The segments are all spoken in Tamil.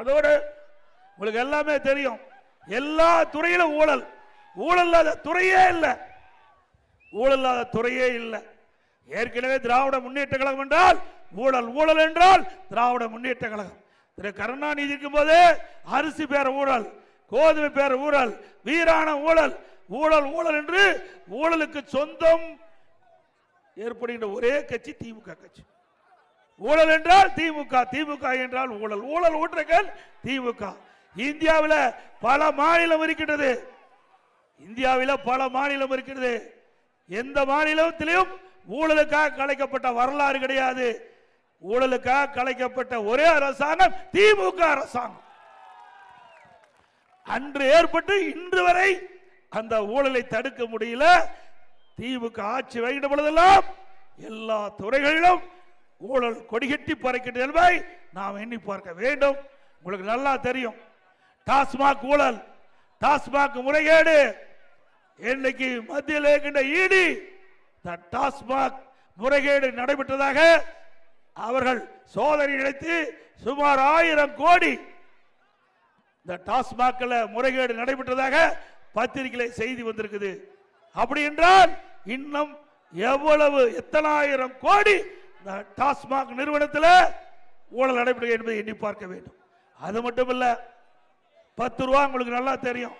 அதோடு உங்களுக்கு எல்லாமே தெரியும். எல்லா துறையிலும் ஊழல். ஊழல் இல்லாத துறையே இல்லை. ஊழல் இல்லாத துறையே இல்லை. ஏற்கனவே திராவிட முன்னேற்ற கழகம் என்றால் ஊழல் ஊழல் என்றால் திராவிட முன்னேற்ற கழகம். திரு கருணாநிதி இருக்கும்போது அரிசி பேர ஊழல் கோதுமை பேர ஊழல் வீரான ஊழல் ஊழல் ஊழல் என்று ஊழலுக்கு சொந்தம் ஏற்படுகின்ற ஒரே கட்சி திமுக கட்சி. ஊழல் என்றால் திமுக திமுக என்றால் ஊழல். ஊழல் ஊற்றுகள் திமுக. இந்தியாவில் பல மாநிலம் இருக்கின்றது. இந்தியாவில் பல மாநிலம் இருக்கிறது எந்த மாநிலத்திலையும் ஊழலுக்காக கலைக்கப்பட்ட வரலாறு கிடையாது. ஊழலுக்காக கலைக்கப்பட்ட ஒரே அரசாங்கம் திமுக அரசாங்கம். அன்று ஏற்பட்டு இன்று வரை அந்த ஊழலை தடுக்க முடியல. திமுக ஆட்சி வருகின்ற பொழுதெல்லாம் எல்லா துறைகளிலும் ஊழல் கொடிகட்டி பறக்கின்ற என்பதை நாம் எண்ணி பார்க்க வேண்டும். உங்களுக்கு நல்லா தெரியும். டாஸ்மாக் ஊழல் டாஸ்மாக் முறைகேடு. இன்னைக்கு மத்தியில் இருக்கின்ற ஈடி டாஸ்மாக் முறைகேடு நடைபெற்றதாக அவர்கள் சோதனை நடத்தி சுமார் ஆயிரம் கோடி இந்த டாஸ்மாக்ல முறைகேடு நடைபெற்றதாக பத்திரிகையில செய்தி வந்திருக்குது. அப்படி என்றால் இன்னும் எவ்வளவு? எத்தனாயிரம் கோடி டாஸ்மாக் நிறுவனத்தில் ஊழல் நடைபெறுகிறது என்பதை எண்ணி பார்க்க வேண்டும். அது மட்டும் இல்ல பத்து ரூபா உங்களுக்கு நல்லா தெரியும்.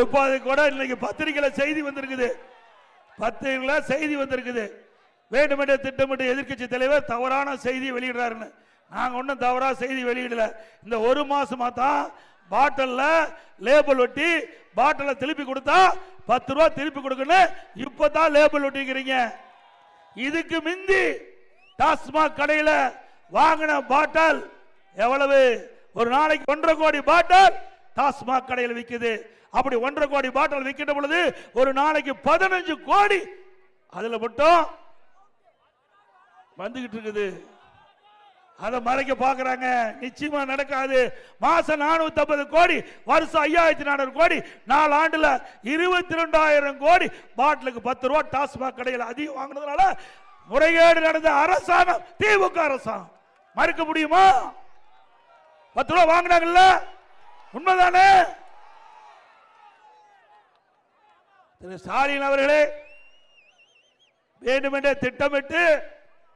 இப்போது கூட இன்னைக்கு பத்திரிகையில செய்தி வந்திருக்குது. பத்திரிகையில செய்தி வந்திருக்குது. வேண்டுமென்ற திட்டமிட்டு எதிர்கட்சி தலைவர் தவறான செய்தி வெளியிடுறாருன்னு. நாங்கள் ஒன்றும் தவறாக செய்தி வெளியிடல. இந்த ஒரு மாசமா தான் பாட்டிலில் லேபிள் ஒட்டி பாட்டிலை திருப்பி கொடுத்தா பத்து ரூபா திருப்பி கொடுக்கணும் இப்பதான் லேபிள் ஒட்டிக்கிறீங்க. இதுக்கு மிந்தி டாஸ்மாக் கடையில் வாங்கின பாட்டல் எவ்வளவு? ஒரு நாளைக்கு ஒன்றரை கோடி பாட்டல் டாஸ்மாக் கடையில் விற்குது அப்படி ஒன்றரை கோடி பாட்டில் விற்கின்ற பொழுது ஒரு நாளைக்கு பதினஞ்சு கோடி அதில் மட்டும் வந்துகிட்டு இருக்குது. அதை மறைக்க பார்க்குறாங்க. நிச்சயமா நடக்காது. மாசம் நானூத்தி ஐம்பது கோடி வருஷம் ஐயாயிரத்தி நானூறு கோடி நாலு ஆண்டுல இருபத்தி ரெண்டாயிரம் கோடி பாட்டிலுக்கு பத்து ரூபா டாஸ்மாக் கடையில் அதிகம் வாங்கினதுனால முறைகேடு நடந்த அரசாங்கம் திமுக அரசாங்கம். மறுக்க முடியுமா? பத்து ரூபா வாங்கினாங்கல்ல? உண்மைதானே? திரு ஸ்டாலின் அவர்களே வேண்டுமென்றே திட்டமிட்டு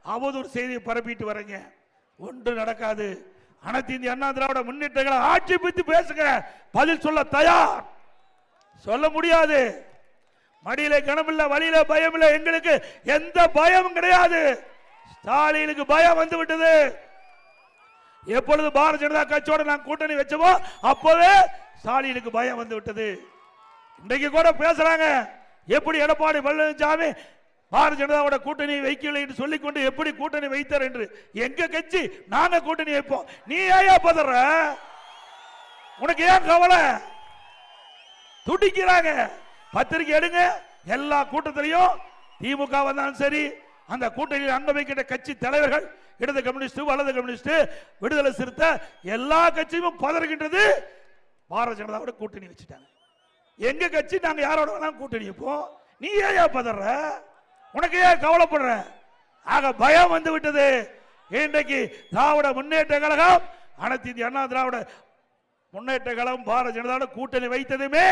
அவதூறு செய்தியை பரப்பிட்டு வரீங்க. ஒன்று நடக்காது. அனைத்து இந்திய அண்ணா திராவிட முன்னேற்றங்களை ஆட்சி பித்து பேசுங்க. பதில் சொல்ல தயார். சொல்ல முடியாது. மடியில கனமில்ல வழியில பயம் இல்லை எங்களுக்கு எந்த பயமும் கிடையாது. ஸ்டாலினுக்கு பயம் வந்து விட்டது. எப்பொழுது பாரதிய ஜனதா கட்சியோட நான் கூட்டணி வச்சோமோ அப்போவே ஸ்டாலினுக்கு பயம் வந்து விட்டது. இன்றைக்கு கூட பேசுறாங்க. எப்படி எடப்பாடி பழனிசாமி பாரதிய ஜனதாவோட கூட்டணி வைக்கல என்று சொல்லிக்கொண்டு எப்படி கூட்டணி வைத்தார் என்று? எங்க கட்சி? நாங்க கூட்டணி வைப்போம். நீ ஏயா பதற? உனக்கு ஏன் கவலை? துடிக்கிறாங்க. பத்திரிக்கை எடுங்க. எல்லா கூட்டத்திலையும் திமுக வந்தாலும் சரி அந்த கூட்டணியில் அங்க கட்சி தலைவர்கள் இடது கம்யூனிஸ்ட் வலது கம்யூனிஸ்ட் விடுதலை சிறுத்தை எல்லா கட்சியும் பதறுகின்றது. பாரதிய ஜனதாவோட கூட்டணி வச்சுட்டாங்க. எங்க கட்சி நாங்க யாரோட வேணாலும் கூட்டணி வைப்போம். நீ ஏயா பதற? உனக்கு ஏன் கவலைப்படுற? ஆக பயம் வந்து விட்டது. இன்றைக்கு திராவிட முன்னேற்ற கழகம் அனைத்து இந்திய அண்ணா திராவிட முன்னேற்ற கழகம் பாரதிய ஜனதாவோட கூட்டணி வைத்ததுமே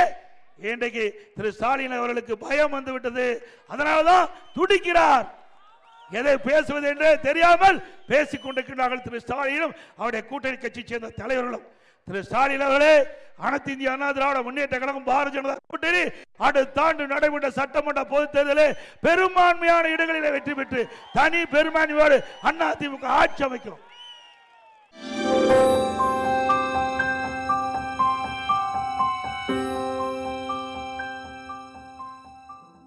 இன்றைக்கு திரு ஸ்டாலின் அவர்களுக்கு பயம் வந்து விட்டது. அதனால்தான் துடிக்கிறார். எதை பேசுவது என்றே தெரியாமல் பேசிக் கொண்டிருக்கிறார்கள் திரு ஸ்டாலினும் அவருடைய கூட்டணி கட்சியை சேர்ந்த தலைவர்களும். திரு ஸ்டாலின் அவர்களே அனைத்து இந்திய அண்ணா திராவிட முன்னேற்ற கழகம் பாரதிய ஜனதா கூட்டணி அடுத்த ஆண்டு நடைபெற்ற சட்டமன்ற பொது தேர்தலில் பெரும்பான்மையான இடங்களில் வெற்றி பெற்று தனி பெரும்பான்மையோடு அண்ணா ஆட்சி அமைக்கும்.